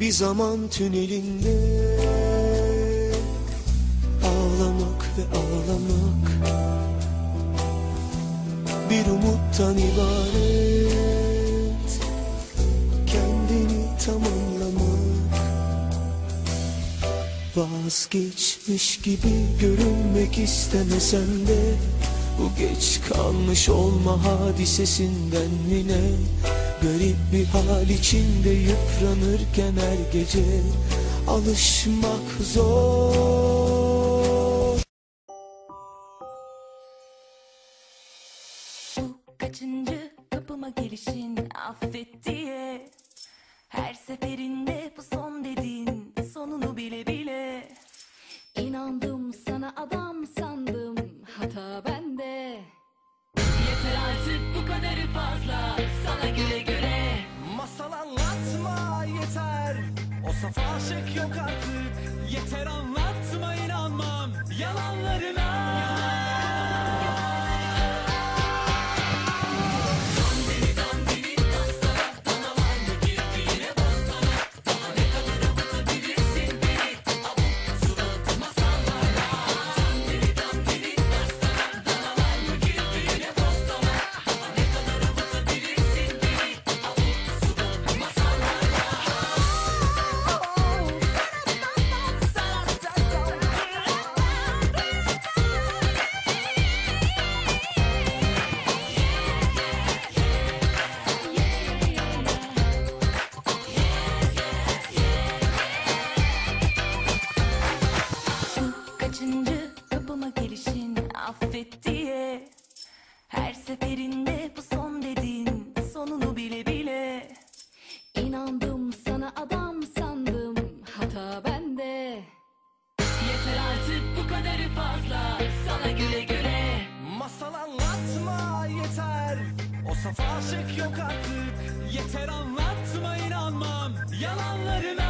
bir zaman tünelinde Ağlamak ve ağlamak Bir umuttan ibaret. Kendini tamamlamak Vazgeçmiş gibi görünmek istemesen de Bu geç kalmış olma hadisesinden mi ne Garip bir hal içinde yıpranırken her gece Alışmak zor. Bu kaçıncı kapıma gelişin affet diye. Her seferinde bu son dediğin sonunu bile bile. İnandım sana adam sandım hata bende. Yeter artık bu kadarı fazla. Sana güle O saf aşık yok artık. Yeter anlatma inanmam. Yalanlarına affet diye. Her seferinde bu son dediğin sonunu bile bile. İnandım sana adam sandım hata bende. Yeter artık bu kadarı fazla sana güle güle. Masal anlatma yeter. O saf aşık yok artık. Yeter anlatma inanmam. Yalanlarına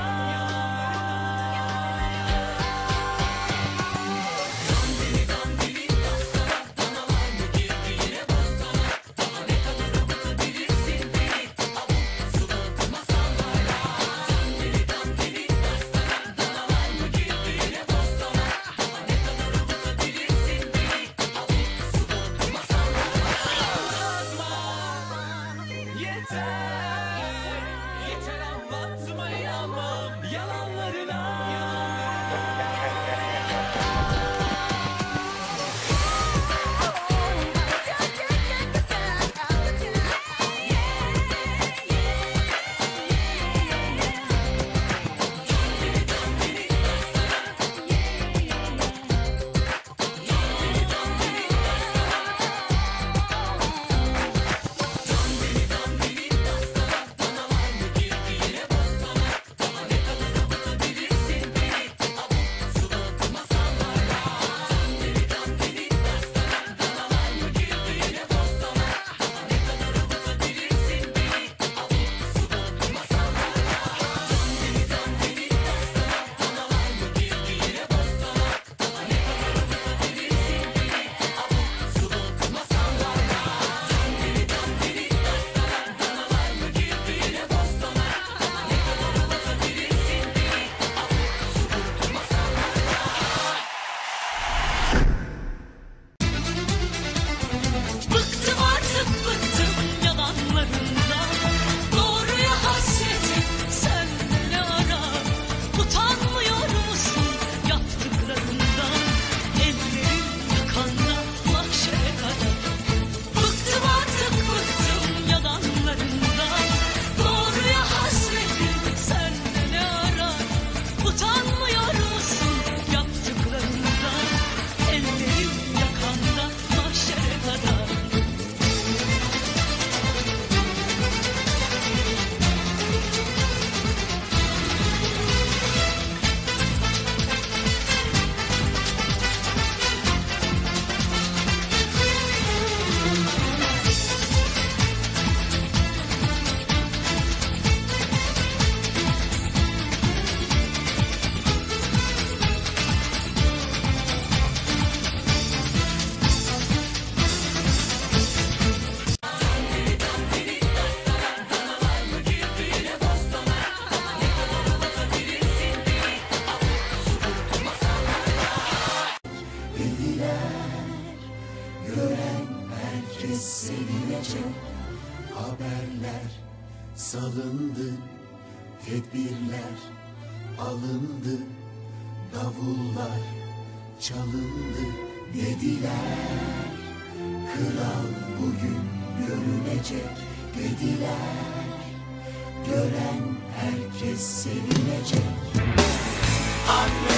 sevinecek haberler salındı, tedbirler alındı, davullar çalındı dediler. Kral bugün görünecek dediler. Gören herkes sevinecek. Anne